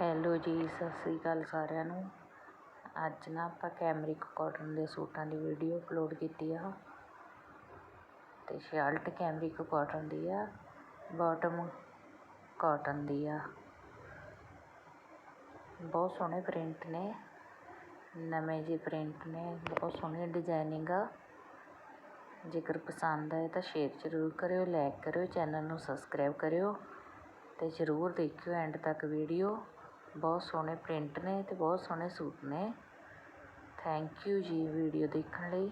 Hello ਜੀ, ਸਤਿ ਸ੍ਰੀ ਅਕਾਲ ਸਾਰਿਆਂ ਨੂੰ। ਅੱਜ ਨਾ ਆਪਾਂ ਕੈਮਰਿਕ ਕਾਟਨ ਦੇ ਸੂਟਾਂ ਦੀ ਵੀਡੀਓ ਅਪਲੋਡ ਕੀਤੀ ਆ। ਤੇ ਸ਼ਰਟ ਕੈਮਰਿਕ ਕਾਟਨ ਦੀ ਆ ਬਾਟਮ ਕਾਟਨ ਦੀ ਆ। ਬਹੁਤ ਸੋਹਣੇ ਪ੍ਰਿੰਟ ਨੇ। ਨਵੇਂ ਜਿਹੇ ਪ੍ਰਿੰਟ ਨੇ, ਬਹੁਤ ਸੋਹਣੀ ਡਿਜ਼ਾਈਨਿੰਗ ਆ। ਜੇਕਰ ਪਸੰਦ ਆਏ ਤਾਂ ਸ਼ੇਅਰ ਜ਼ਰੂਰ ਕਰਿਓ ਲਾਈਕ ਕਰਿਓ ਚੈਨਲ ਨੂੰ ਸਬਸਕ੍ਰਾਈਬ ਕਰਿਓ ਤੇ ਜ਼ਰੂਰ ਦੇਖਿਓ ਐਂਡ ਤੱਕ ਵੀਡੀਓ ਬਹੁਤ ਸੋਹਣੇ ਪ੍ਰਿੰਟ ਨੇ ਤੇ ਬਹੁਤ ਸੋਹਣੇ ਸੂਟ ਨੇ। ਥੈਂਕ ਯੂ ਜੀ ਵੀਡੀਓ ਦੇਖਣ ਲਈ।